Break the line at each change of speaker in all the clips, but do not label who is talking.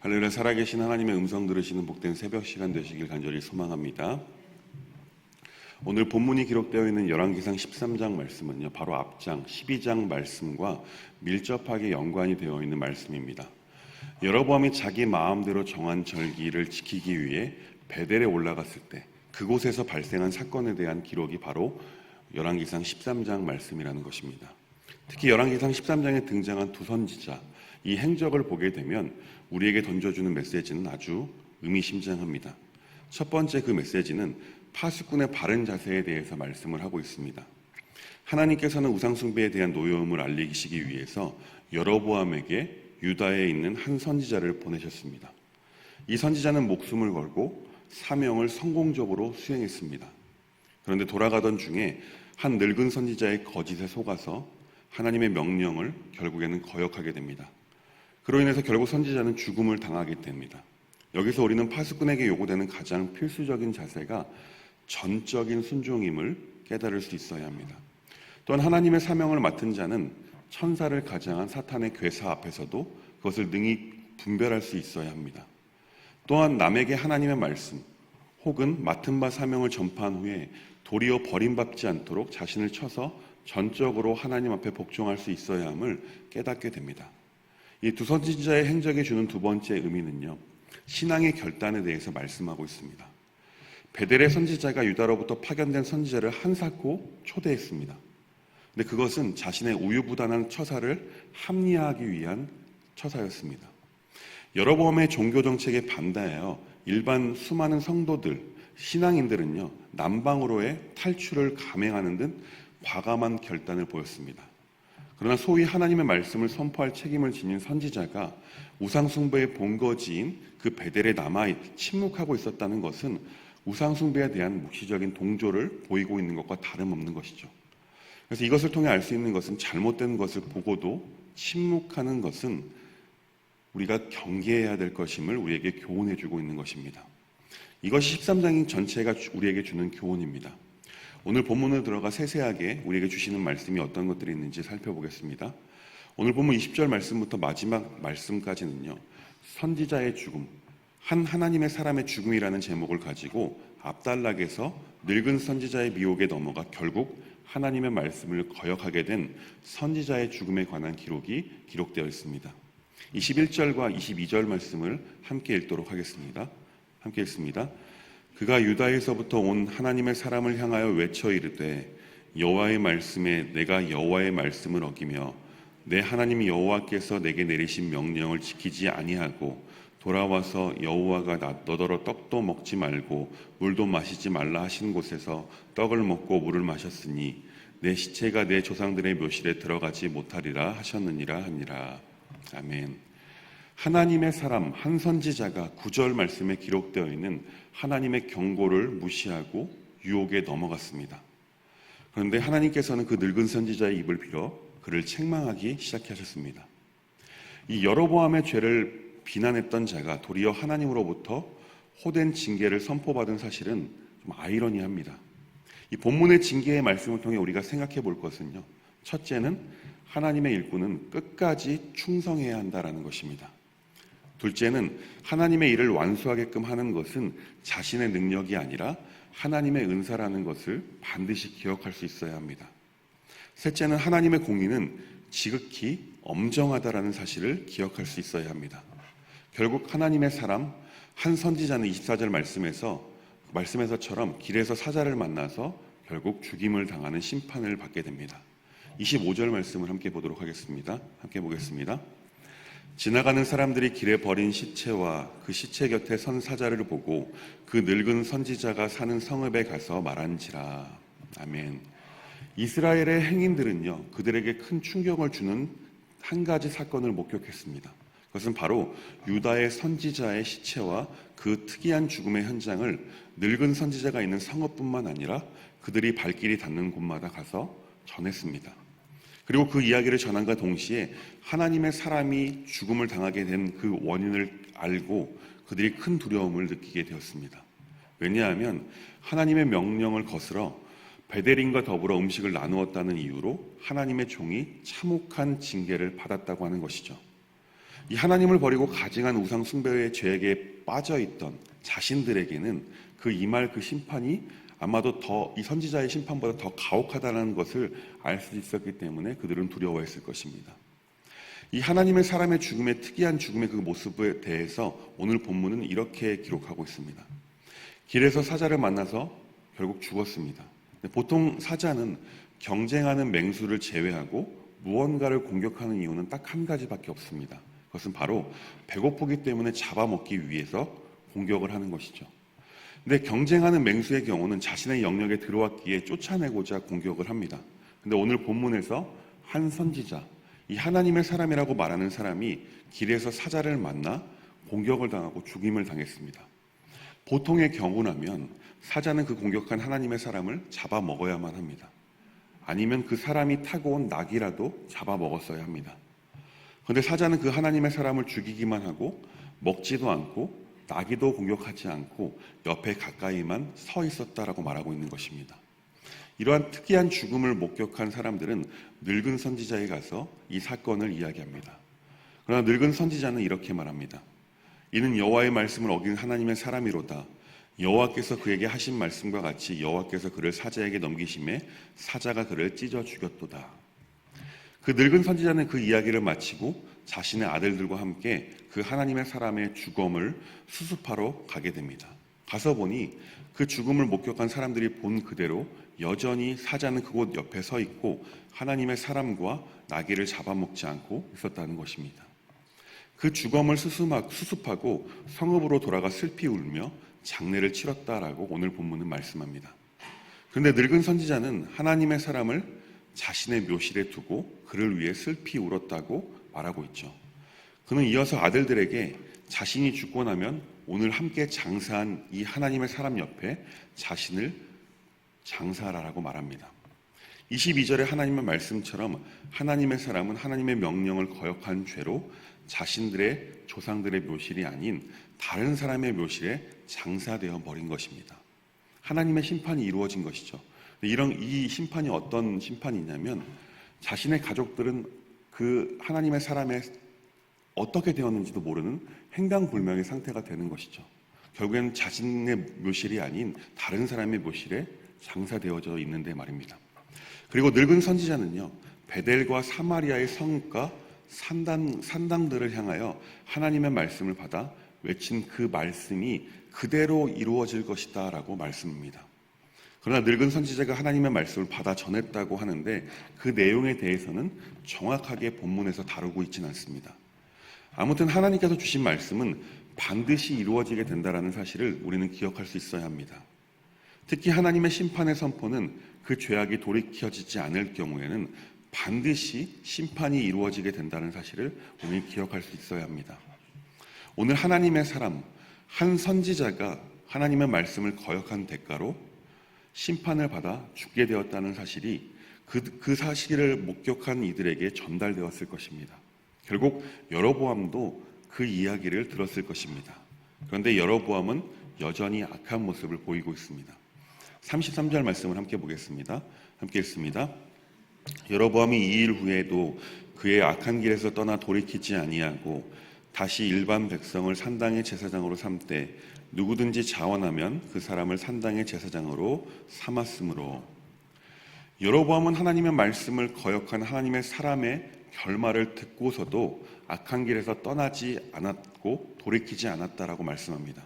할렐루야 살아계신 하나님의 음성 들으시는 복된 새벽 시간 되시길 간절히 소망합니다. 오늘 본문이 기록되어 있는 열왕기상 13장 말씀은요. 바로 앞장 12장 말씀과 밀접하게 연관이 되어 있는 말씀입니다. 여로보암이 자기 마음대로 정한 절기를 지키기 위해 베델에 올라갔을 때 그곳에서 발생한 사건에 대한 기록이 바로 열왕기상 13장 말씀이라는 것입니다. 특히 열왕기상 13장에 등장한 두 선지자 이 행적을 보게 되면 우리에게 던져주는 메시지는 아주 의미심장합니다. 첫 번째 그 메시지는 파수꾼의 바른 자세에 대해서 말씀을 하고 있습니다. 하나님께서는 우상숭배에 대한 노여움을 알리시기 위해서 여로보암에게 유다에 있는 한 선지자를 보내셨습니다. 이 선지자는 목숨을 걸고 사명을 성공적으로 수행했습니다. 그런데 돌아가던 중에 한 늙은 선지자의 거짓에 속아서 하나님의 명령을 결국에는 거역하게 됩니다. 그로 인해서 결국 선지자는 죽음을 당하게 됩니다. 여기서 우리는 파수꾼에게 요구되는 가장 필수적인 자세가 전적인 순종임을 깨달을 수 있어야 합니다. 또한 하나님의 사명을 맡은 자는 천사를 가장한 사탄의 괴사 앞에서도 그것을 능히 분별할 수 있어야 합니다. 또한 남에게 하나님의 말씀 혹은 맡은 바 사명을 전파한 후에 도리어 버림받지 않도록 자신을 쳐서 전적으로 하나님 앞에 복종할 수 있어야 함을 깨닫게 됩니다. 이 두 선지자의 행적이 주는 두 번째 의미는요. 신앙의 결단에 대해서 말씀하고 있습니다. 베델의 선지자가 유다로부터 파견된 선지자를 한사코 초대했습니다. 근데 그것은 자신의 우유부단한 처사를 합리화하기 위한 처사였습니다. 여러범의 종교 정책에 반대하여 일반 수많은 성도들, 신앙인들은요, 남방으로의 탈출을 감행하는 듯 과감한 결단을 보였습니다. 그러나 소위 하나님의 말씀을 선포할 책임을 지닌 선지자가 우상숭배의 본거지인 그 베델에 남아 침묵하고 있었다는 것은 우상숭배에 대한 묵시적인 동조를 보이고 있는 것과 다름없는 것이죠. 그래서 이것을 통해 알 수 있는 것은 잘못된 것을 보고도 침묵하는 것은 우리가 경계해야 될 것임을 우리에게 교훈해 주고 있는 것입니다. 이것이 13장인 전체가 우리에게 주는 교훈입니다. 오늘 본문으로 들어가 세세하게 우리에게 주시는 말씀이 어떤 것들이 있는지 살펴보겠습니다. 오늘 본문 20절 말씀부터 마지막 말씀까지는요. 선지자의 죽음, 한 하나님의 사람의 죽음이라는 제목을 가지고 앞단락에서 늙은 선지자의 미혹에 넘어가 결국 하나님의 말씀을 거역하게 된 선지자의 죽음에 관한 기록이 기록되어 있습니다. 21절과 22절 말씀을 함께 읽도록 하겠습니다. 함께 읽습니다. 그가 유다에서부터 온 하나님의 사람을 향하여 외쳐 이르되 여호와의 말씀에 내가 여호와의 말씀을 어기며 내 하나님 여호와께서 내게 내리신 명령을 지키지 아니하고 돌아와서 여호와가 너더러 떡도 먹지 말고 물도 마시지 말라 하신 곳에서 떡을 먹고 물을 마셨으니 내 시체가 내 조상들의 묘실에 들어가지 못하리라 하셨느니라 하니라. 아멘. 하나님의 사람 한 선지자가 구절 말씀에 기록되어 있는 하나님의 경고를 무시하고 유혹에 넘어갔습니다. 그런데 하나님께서는 그 늙은 선지자의 입을 빌어 그를 책망하기 시작하셨습니다. 이 여로보암의 죄를 비난했던 자가 도리어 하나님으로부터 호된 징계를 선포받은 사실은 좀 아이러니합니다. 이 본문의 징계의 말씀을 통해 우리가 생각해 볼 것은요. 첫째는 하나님의 일꾼은 끝까지 충성해야 한다라는 것입니다. 둘째는 하나님의 일을 완수하게끔 하는 것은 자신의 능력이 아니라 하나님의 은사라는 것을 반드시 기억할 수 있어야 합니다. 셋째는 하나님의 공의는 지극히 엄정하다라는 사실을 기억할 수 있어야 합니다. 결국 하나님의 사람 한 선지자는 24절 말씀에서 말씀에서처럼 길에서 사자를 만나서 결국 죽임을 당하는 심판을 받게 됩니다. 25절 말씀을 함께 보도록 하겠습니다. 함께 보겠습니다. 지나가는 사람들이 길에 버린 시체와 그 시체 곁에 선 사자를 보고 그 늙은 선지자가 사는 성읍에 가서 말한지라. 아멘. 이스라엘의 행인들은요, 그들에게 큰 충격을 주는 한 가지 사건을 목격했습니다. 그것은 바로 유다의 선지자의 시체와 그 특이한 죽음의 현장을 늙은 선지자가 있는 성읍뿐만 아니라 그들이 발길이 닿는 곳마다 가서 전했습니다. 그리고 그 이야기를 전함과 동시에 하나님의 사람이 죽음을 당하게 된 그 원인을 알고 그들이 큰 두려움을 느끼게 되었습니다. 왜냐하면 하나님의 명령을 거스러 베데린과 더불어 음식을 나누었다는 이유로 하나님의 종이 참혹한 징계를 받았다고 하는 것이죠. 이 하나님을 버리고 가증한 우상 숭배의 죄에게 빠져 있던 자신들에게는 그 이 말 그 심판이 아마도 더 이 선지자의 심판보다 더 가혹하다는 것을 알 수 있었기 때문에 그들은 두려워했을 것입니다. 이 하나님의 사람의 죽음의 특이한 죽음의 그 모습에 대해서 오늘 본문은 이렇게 기록하고 있습니다. 길에서 사자를 만나서 결국 죽었습니다. 보통 사자는 경쟁하는 맹수를 제외하고 무언가를 공격하는 이유는 딱 한 가지밖에 없습니다. 그것은 바로 배고프기 때문에 잡아먹기 위해서 공격을 하는 것이죠. 근데 경쟁하는 맹수의 경우는 자신의 영역에 들어왔기에 쫓아내고자 공격을 합니다. 근데 오늘 본문에서 한 선지자, 이 하나님의 사람이라고 말하는 사람이 길에서 사자를 만나 공격을 당하고 죽임을 당했습니다. 보통의 경우라면 사자는 그 공격한 하나님의 사람을 잡아 먹어야만 합니다. 아니면 그 사람이 타고 온 낙이라도 잡아 먹었어야 합니다. 그런데 사자는 그 하나님의 사람을 죽이기만 하고 먹지도 않고 나기도 공격하지 않고 옆에 가까이만 서 있었다라고 말하고 있는 것입니다. 이러한 특이한 죽음을 목격한 사람들은 늙은 선지자에 가서 이 사건을 이야기합니다. 그러나 늙은 선지자는 이렇게 말합니다. 이는 여호와의 말씀을 어긴 하나님의 사람이로다. 여호와께서 그에게 하신 말씀과 같이 여호와께서 그를 사자에게 넘기심에 사자가 그를 찢어 죽였도다. 그 늙은 선지자는 그 이야기를 마치고 자신의 아들들과 함께 그 하나님의 사람의 죽음을 수습하러 가게 됩니다. 가서 보니 그 죽음을 목격한 사람들이 본 그대로 여전히 사자는 그곳 옆에 서 있고 하나님의 사람과 나귀를 잡아먹지 않고 있었다는 것입니다. 그 죽음을 수습하고 성읍으로 돌아가 슬피 울며 장례를 치렀다라고 오늘 본문은 말씀합니다. 그런데 늙은 선지자는 하나님의 사람을 자신의 묘실에 두고 그를 위해 슬피 울었다고 말하고 있죠. 그는 이어서 아들들에게 자신이 죽고 나면 오늘 함께 장사한 이 하나님의 사람 옆에 자신을 장사하라고 말합니다. 22절의 하나님의 말씀처럼 하나님의 사람은 하나님의 명령을 거역한 죄로 자신들의 조상들의 묘실이 아닌 다른 사람의 묘실에 장사되어 버린 것입니다. 하나님의 심판이 이루어진 것이죠. 이런 이 심판이 어떤 심판이냐면 자신의 가족들은 그 하나님의 사람의 어떻게 되었는지도 모르는 행방불명의 상태가 되는 것이죠. 결국엔 자신의 묘실이 아닌 다른 사람의 묘실에 장사되어져 있는데 말입니다. 그리고 늙은 선지자는요, 베델과 사마리아의 성과 산당, 산당들을 향하여 하나님의 말씀을 받아 외친 그 말씀이 그대로 이루어질 것이다 라고 말씀합니다. 그러나 늙은 선지자가 하나님의 말씀을 받아 전했다고 하는데 그 내용에 대해서는 정확하게 본문에서 다루고 있지는 않습니다. 아무튼 하나님께서 주신 말씀은 반드시 이루어지게 된다라는 사실을 우리는 기억할 수 있어야 합니다. 특히 하나님의 심판의 선포는 그 죄악이 돌이켜지지 않을 경우에는 반드시 심판이 이루어지게 된다는 사실을 우리는 기억할 수 있어야 합니다. 오늘 하나님의 사람, 한 선지자가 하나님의 말씀을 거역한 대가로 심판을 받아 죽게 되었다는 사실이 그, 그 사실을 목격한 이들에게 전달되었을 것입니다. 결국 여로보암도 그 이야기를 들었을 것입니다. 그런데 여로보암은 여전히 악한 모습을 보이고 있습니다. 33절 말씀을 함께 보겠습니다. 함께 읽습니다. 여로보암이 이 일 후에도 그의 악한 길에서 떠나 돌이키지 아니하고 다시 일반 백성을 산당의 제사장으로 삼되 누구든지 자원하면 그 사람을 산당의 제사장으로 삼았으므로 여로보암은 하나님의 말씀을 거역한 하나님의 사람의 결말을 듣고서도 악한 길에서 떠나지 않았고 돌이키지 않았다라고 말씀합니다.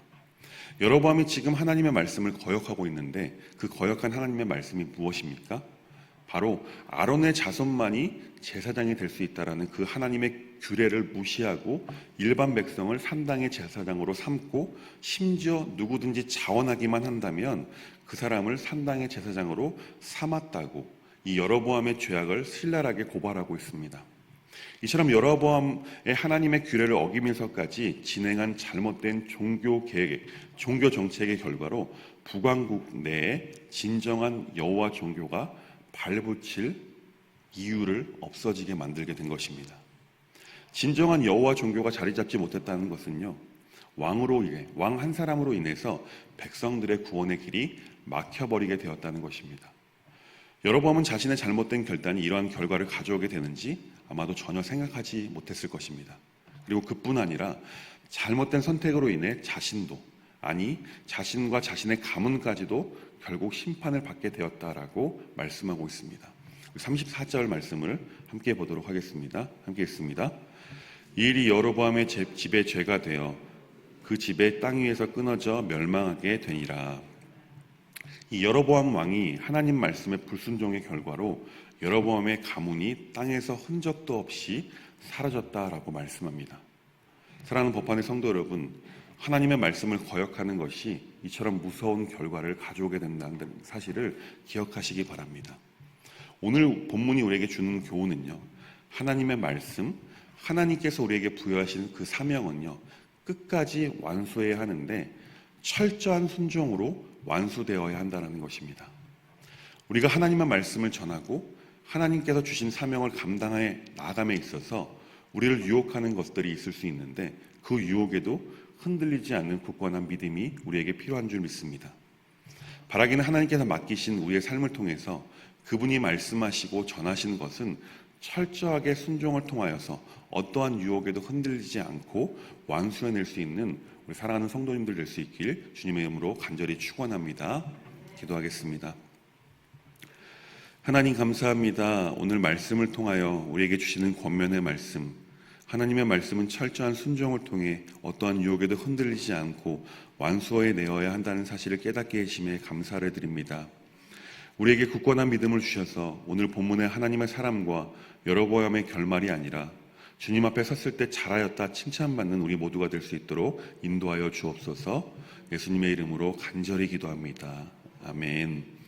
여로보암이 지금 하나님의 말씀을 거역하고 있는데 그 거역한 하나님의 말씀이 무엇입니까? 바로 아론의 자손만이 제사장이 될 수 있다라는 그 하나님의 규례를 무시하고 일반 백성을 산당의 제사장으로 삼고 심지어 누구든지 자원하기만 한다면 그 사람을 산당의 제사장으로 삼았다고 이 여러보암의 죄악을 신랄하게 고발하고 있습니다. 이처럼 여러보암의 하나님의 규례를 어기면서까지 진행한 잘못된 종교 계획, 종교 정책의 결과로 북왕국 내에 진정한 여호와 종교가 발붙일 이유를 없어지게 만들게 된 것입니다. 진정한 여호와 종교가 자리 잡지 못했다는 것은요. 왕으로 인해 왕 한 사람으로 인해서 백성들의 구원의 길이 막혀버리게 되었다는 것입니다. 여러분은 자신의 잘못된 결단이 이러한 결과를 가져오게 되는지 아마도 전혀 생각하지 못했을 것입니다. 그리고 그뿐 아니라 잘못된 선택으로 인해 자신도 아니 자신과 자신의 가문까지도 결국 심판을 받게 되었다라고 말씀하고 있습니다. 34절 말씀을 함께 보도록 하겠습니다. 함께 읽습니다. 이 일이 여로보암의 제- 집에 죄가 되어 그 집의 땅 위에서 끊어져 멸망하게 되니라. 이 여로보암 왕이 하나님 말씀의 불순종의 결과로 여로보암의 가문이 땅에서 흔적도 없이 사라졌다라고 말씀합니다. 사랑하는 법안의 성도 여러분, 하나님의 말씀을 거역하는 것이 이처럼 무서운 결과를 가져오게 된다는 사실을 기억하시기 바랍니다. 오늘 본문이 우리에게 주는 교훈은요. 하나님의 말씀, 하나님께서 우리에게 부여하신 그 사명은요. 끝까지 완수해야 하는데 철저한 순종으로 완수되어야 한다는 것입니다. 우리가 하나님의 말씀을 전하고 하나님께서 주신 사명을 감당해 나감에 있어서 우리를 유혹하는 것들이 있을 수 있는데 그 유혹에도 흔들리지 않는 굳건한 믿음이 우리에게 필요한 줄 믿습니다. 바라기는 하나님께서 맡기신 우리의 삶을 통해서 그분이 말씀하시고 전하신 것은 철저하게 순종을 통하여서 어떠한 유혹에도 흔들리지 않고 완수해낼 수 있는 우리 사랑하는 성도님들 될 수 있길 주님의 이름으로 간절히 축원합니다. 기도하겠습니다. 하나님 감사합니다. 오늘 말씀을 통하여 우리에게 주시는 권면의 말씀. 하나님의 말씀은 철저한 순종을 통해 어떠한 유혹에도 흔들리지 않고 완수해 내어야 한다는 사실을 깨닫게 해심에 감사를 드립니다. 우리에게 굳건한 믿음을 주셔서 오늘 본문의 하나님의 사람과 여러보암의 결말이 아니라 주님 앞에 섰을 때 잘하였다 칭찬받는 우리 모두가 될 수 있도록 인도하여 주옵소서 예수님의 이름으로 간절히 기도합니다. 아멘.